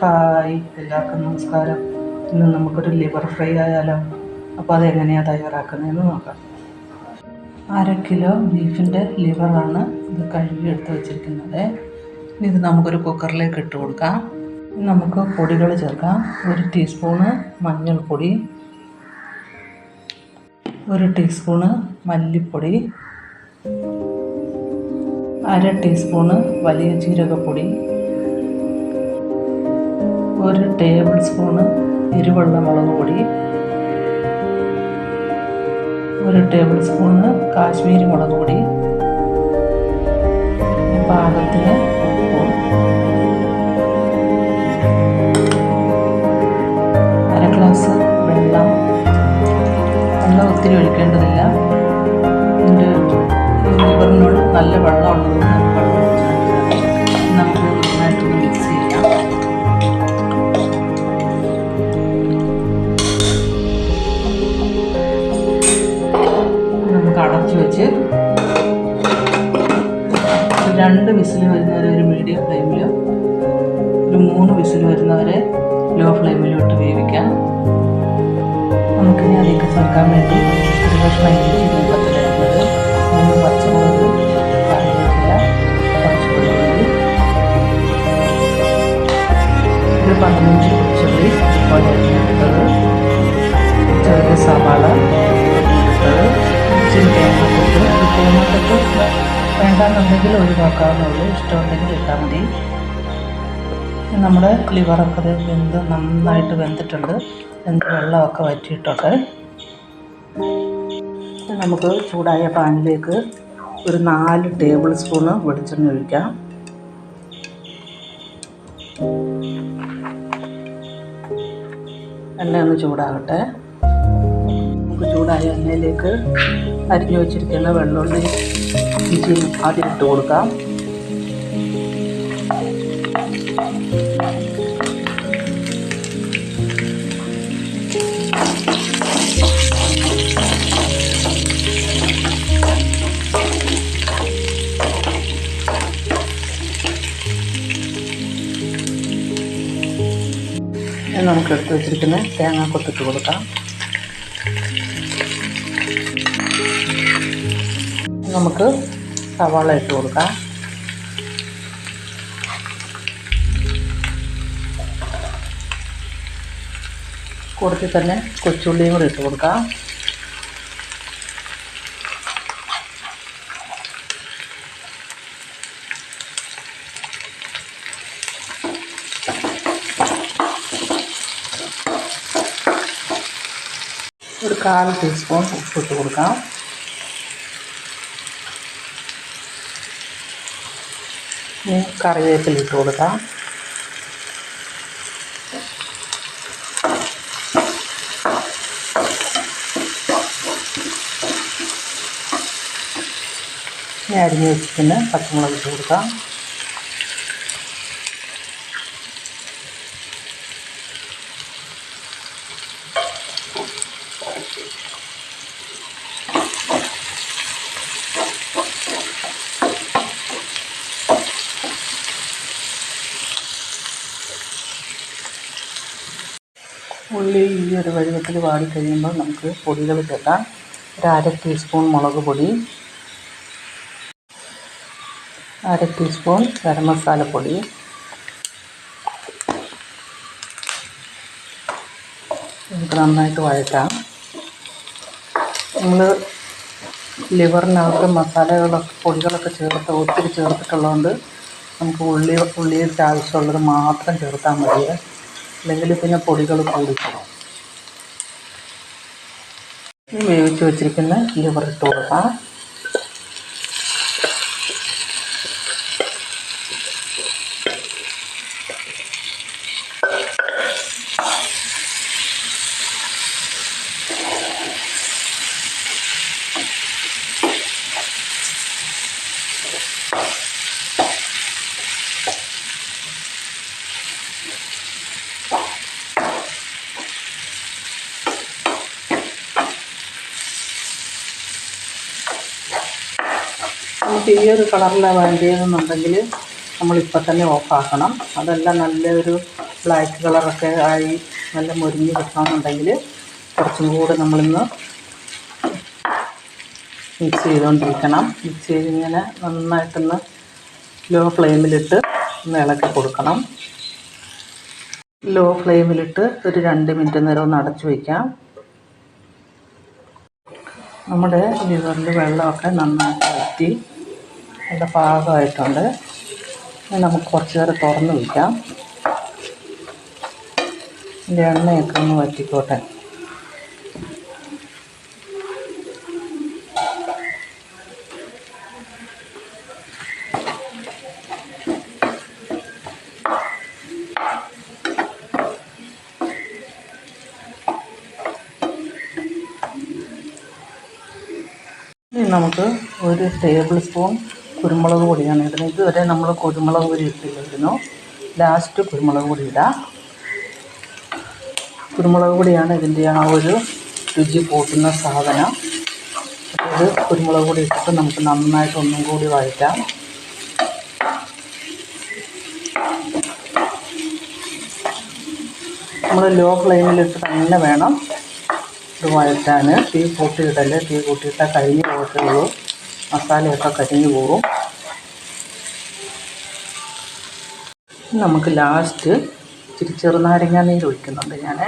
Hi എല്ലാവർക്കും നമസ്കാരം. ഇന്ന് നമുക്കൊരു ലിവർ ഫ്രൈ ആയാലോ? അപ്പോൾ അതെങ്ങനെയാണ് തയ്യാറാക്കുന്നതെന്ന് നോക്കാം. അര കിലോ ബീഫിന്റെ ലിവറാണ് ഇത് കഴുകി എടുത്ത് വെച്ചിരിക്കുന്നത്. ഇത് നമുക്കൊരു കുക്കറിലേക്ക് ഇട്ട് കൊടുക്കാം. നമുക്ക് പൊടികൾ ചേർക്കാം. ഒരു ടീസ്പൂണ് മഞ്ഞൾപ്പൊടി ഒരു ടീസ്പൂണ് മല്ലിപ്പൊടി അര ടീസ്പൂണ് വലിയ ജീരകപ്പൊടി ഒരു ടേബിൾ സ്പൂണ് എരിവെള്ള മുളക് പൊടി. ഒരു ടേബിൾ സ്പൂണ് കാശ്മീരി മുളക് പൊടി. പാകത്തിന് അര ഗ്ലാസ് വെള്ളം. വെള്ളം ഒത്തിരി ഒഴിക്കേണ്ടതില്ല. ഇതിന്റെ ലിവറിനോട് നല്ല വെള്ളം ചേർക്കാൻ വേണ്ടി ഒരു കഷ്ണം ഇഞ്ചി രൂപത്തിലിടുന്നത് മൂന്ന് പച്ചമുളക് ഒരു പതിനഞ്ച് ചെറിയ പോലെ ചെറിയ സവാള എടുത്തത് വേണ്ടാന്നുണ്ടെങ്കിൽ ഒഴിവാക്കാവുന്നുള്ളൂ ഇഷ്ടമുണ്ടെങ്കിൽ ഇട്ടാൽ മതി. നമ്മുടെ ലിവറൊക്കെ വെന്ത് നന്നായിട്ട് വെന്തിട്ടുണ്ട്. വെന്ത് വെള്ളമൊക്കെ വറ്റിയിട്ടൊക്കെ. നമുക്ക് ചൂടായ പാനിലേക്ക് ഒരു നാല് ടേബിൾ സ്പൂണ് വെളിച്ചെണ്ണ ഒഴിക്കാം. എണ്ണ ഒന്ന് ചൂടാകട്ടെ. നമുക്ക് ചൂടായ എണ്ണയിലേക്ക് അരിഞ്ഞു വെച്ചിരിക്കുന്ന വെള്ളുള്ളി ആദ്യം ഇട്ട് കൊടുക്കാം. ഇനി നമുക്ക് എടുത്ത് വെച്ചിരിക്കുന്ന തേങ്ങ കൊത്തിട്ട് കൊടുക്കാം. നമുക്ക് സവാള ഇട്ട് കൊടുക്കാം. കൂടത്തിൽ തന്നെ കൊച്ചുള്ളിയും കൂടി ഇട്ട് കൊടുക്കാം. ഒരു കാൽ ടീസ്പൂൺ ഉപ്പ് ഇട്ട് കൊടുക്കാം. ഇനി കറിവേപ്പില ഇട്ട് കൊടുക്കാം. ഇനി അരിഞ്ഞ് വെച്ചിട്ട് പച്ചമുളക് ഇട്ട് കൊടുക്കാം. ഉള്ളി ഈ ഒരു പരുവത്തിൽ വാടി കഴിയുമ്പോൾ നമുക്ക് പൊടികൾ ചേർക്കാം ഒരു അര ടീസ്പൂൺ മുളക് പൊടി അര ടീസ്പൂൺ ഗരം മസാലപ്പൊടി നമുക്ക് നന്നായിട്ട് വഴറ്റാം. നമ്മൾ ലിവറിനകത്ത് മസാലകളൊക്കെ പൊടികളൊക്കെ ചേർത്ത് ഒത്തിരി ചേർത്തിട്ടുള്ളതുകൊണ്ട് നമുക്ക് ഉള്ളി ഉള്ളിയുടെ ആവശ്യമുള്ളത് മാത്രം ചേർത്താൽ മതി അല്ലെങ്കിൽ പിന്നെ പൊടികൾ കൂടിപ്പോകും വേവിച്ച് വെച്ചിരിക്കുന്ന ലിവർ ഇട്ട് കൊടുക്കാം നമുക്ക് ഈ ഒരു കളറിലാണ് വേണ്ടിയതെന്നുണ്ടെങ്കിൽ നമ്മളിപ്പോൾ തന്നെ ഓഫാക്കണം. അതെല്ലാം നല്ലൊരു ബ്ലാക്ക് കളറൊക്കെ ആയി നല്ല മുരിഞ്ഞ് കിട്ടണമെന്നുണ്ടെങ്കിൽ കുറച്ചും കൂടെ നമ്മളിന്ന് മിക്സ് ചെയ്തുകൊണ്ടിരിക്കണം. മിക്സ് ചെയ്ത് ഇങ്ങനെ നന്നായിട്ടൊന്ന് ലോ ഫ്ലെയിമിലിട്ട് ഒന്ന് ഇളക്കി കൊടുക്കണം. ലോ ഫ്ലെയിമിലിട്ട് ഒരു രണ്ട് മിനിറ്റ് നേരം ഒന്ന് അടച്ചു വയ്ക്കാം. നമ്മുടെ ലിവറിൽ വെള്ളമൊക്കെ നന്നായിട്ട് വറ്റി നല്ല പാകമായിട്ടുണ്ട്. നമുക്ക് കുറച്ച് നേരം തുറന്ന് വയ്ക്കാം. ഇതിന്റെ എണ്ണയൊക്കെ ഒന്ന് വറ്റിക്കോട്ടെ. നമുക്ക് ഒരു ടേബിൾ സ്പൂൺ കുരുമുളക് പൊടിയാണ് ഇടുന്നത്. ഇതുവരെ നമ്മൾ കുരുമുളക് പൊടി ഇട്ടില്ലായിരുന്നു. ലാസ്റ്റ് കുരുമുളക് പൊടി ഇടാം. കുരുമുളക് പൊടിയാണ് ഇതിന്റെ ആ ഒരു രുചി കൂട്ടുന്ന സാധനം. ഇത് കുരുമുളക് പൊടി ഇട്ടിട്ട് നമുക്ക് നന്നായിട്ട് ഒന്നും കൂടി വഴറ്റാം. നമ്മൾ ലോ ഫ്ലെയിമിലിട്ട് തന്നെ വേണം ഇത് വഴറ്റാൻ. തീ കൂട്ടിയിട്ടല്ലേ? തീ കൂട്ടിയിട്ടാൽ കഴിഞ്ഞ് പോകത്തുള്ളൂ. മസാലയൊക്കെ കരിഞ്ഞു പോകും. നമുക്ക് ലാസ്റ്റ് ഇച്ചിരി ചെറുനാരങ്ങ നീര് ഒഴിക്കുന്നുണ്ട് ഞാൻ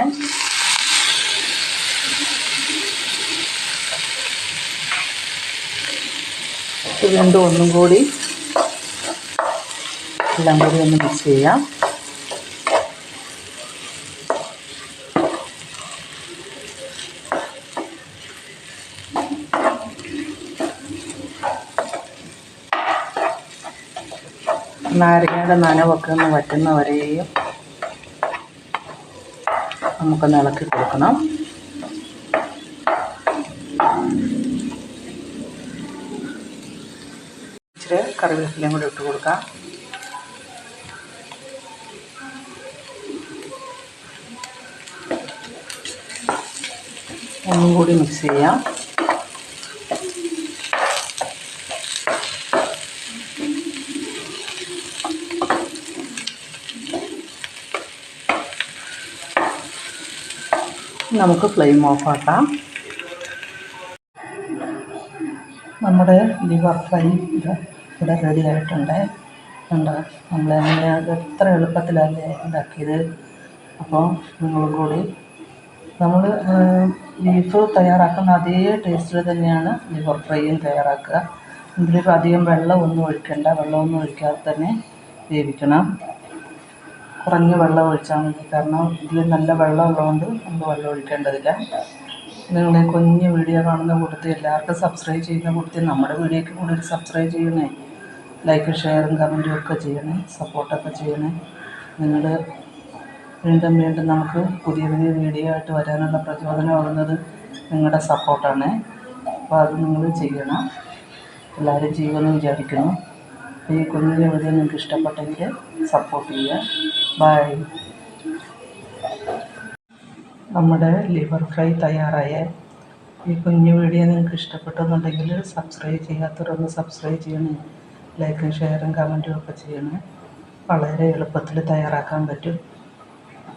ഇത് വീണ്ടും ഒന്നും കൂടി എല്ലാം കൂടി ഒന്ന് മിക്സ് ചെയ്യാം. നാരങ്ങയുടെ നനവൊക്കെ ഒന്ന് വറ്റുന്നവരെയും നമുക്കൊന്ന് ഇളക്കി കൊടുക്കണം. ഇച്ചിരി കറിവേപ്പിലയും കൂടി ഇട്ട് കൊടുക്കാം. ഒന്നും കൂടി മിക്സ് ചെയ്യാം. നമുക്ക് ഫ്ലെയിം ഓഫ് ആക്കാം. നമ്മുടെ ലിവർ ഫ്രൈ ഇത് ഇവിടെ റെഡി ആയിട്ടുണ്ട്. ഉണ്ട് നമ്മൾ അത് എത്ര എളുപ്പത്തിലല്ലേ ഉണ്ടാക്കിയത് അപ്പോൾ നിങ്ങളും കൂടി നമ്മൾ ബീഫ് തയ്യാറാക്കുന്ന അതേ ടേസ്റ്റിൽ തന്നെയാണ് ലിവർ ഫ്രൈയും തയ്യാറാക്കുക. ഇതിലിപ്പോൾ അധികം വെള്ളം ഒന്നും ഒഴിക്കണ്ട. വെള്ളമൊന്നും ഒഴിക്കാതെ തന്നെ വേവിക്കണം. കുറഞ്ഞ വെള്ളം ഒഴിച്ചാൽ മതി. കാരണം ഇതിൽ നല്ല വെള്ളം ഉള്ളതുകൊണ്ട് നമ്മൾ വെള്ളം ഒഴിക്കേണ്ടതില്ല. നിങ്ങൾ കുഞ്ഞു വീഡിയോ കാണുന്ന കൂട്ടത്തിൽ എല്ലാവർക്കും സബ്സ്ക്രൈബ് ചെയ്യുന്ന കൂട്ടത്തിൽ നമ്മുടെ വീഡിയോയ്ക്ക് കൂടി സബ്സ്ക്രൈബ് ചെയ്യണേ. ലൈക്ക് ഷെയറും കമന്റും ഒക്കെ ചെയ്യണേ. സപ്പോർട്ടൊക്കെ ചെയ്യണേ. നിങ്ങൾ വീണ്ടും വീണ്ടും നമുക്ക് പുതിയ പുതിയ വീഡിയോ ആയിട്ട് വരാനുള്ള പ്രചോദനമാകുന്നത് നിങ്ങളുടെ സപ്പോർട്ടാണ് അപ്പോൾ അത് നിങ്ങൾ ചെയ്യണം. എല്ലാവരും ചെയ്യുമെന്ന് വിചാരിക്കുന്നു. ഈ കുഞ്ഞിന്റെ വീഡിയോ നിങ്ങൾക്ക് ഇഷ്ടപ്പെട്ടെങ്കിൽ സപ്പോർട്ട് ചെയ്യുക. ബൈ നമ്മുടെ ലിവർ ഫ്രൈ തയ്യാറായ ഈ കുഞ്ഞു വീഡിയോ നിങ്ങൾക്ക് ഇഷ്ടപ്പെട്ടെന്നുണ്ടെങ്കിൽ സബ്സ്ക്രൈബ് ചെയ്യാത്തവരൊന്ന് സബ്സ്ക്രൈബ് ചെയ്യണേ. ലൈക്കും ഷെയറും കമന്റും ഒക്കെ ചെയ്യണേ. വളരെ എളുപ്പത്തിൽ തയ്യാറാക്കാൻ പറ്റും.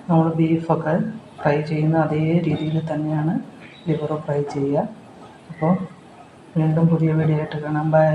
നമ്മൾ ബീഫൊക്കെ ഫ്രൈ ചെയ്യുന്ന അതേ രീതിയിൽ തന്നെയാണ് ലിവർ ഫ്രൈ ചെയ്യുക. അപ്പോൾ വീണ്ടും പുതിയ വീഡിയോ ആയിട്ട് കാണാം. ബൈ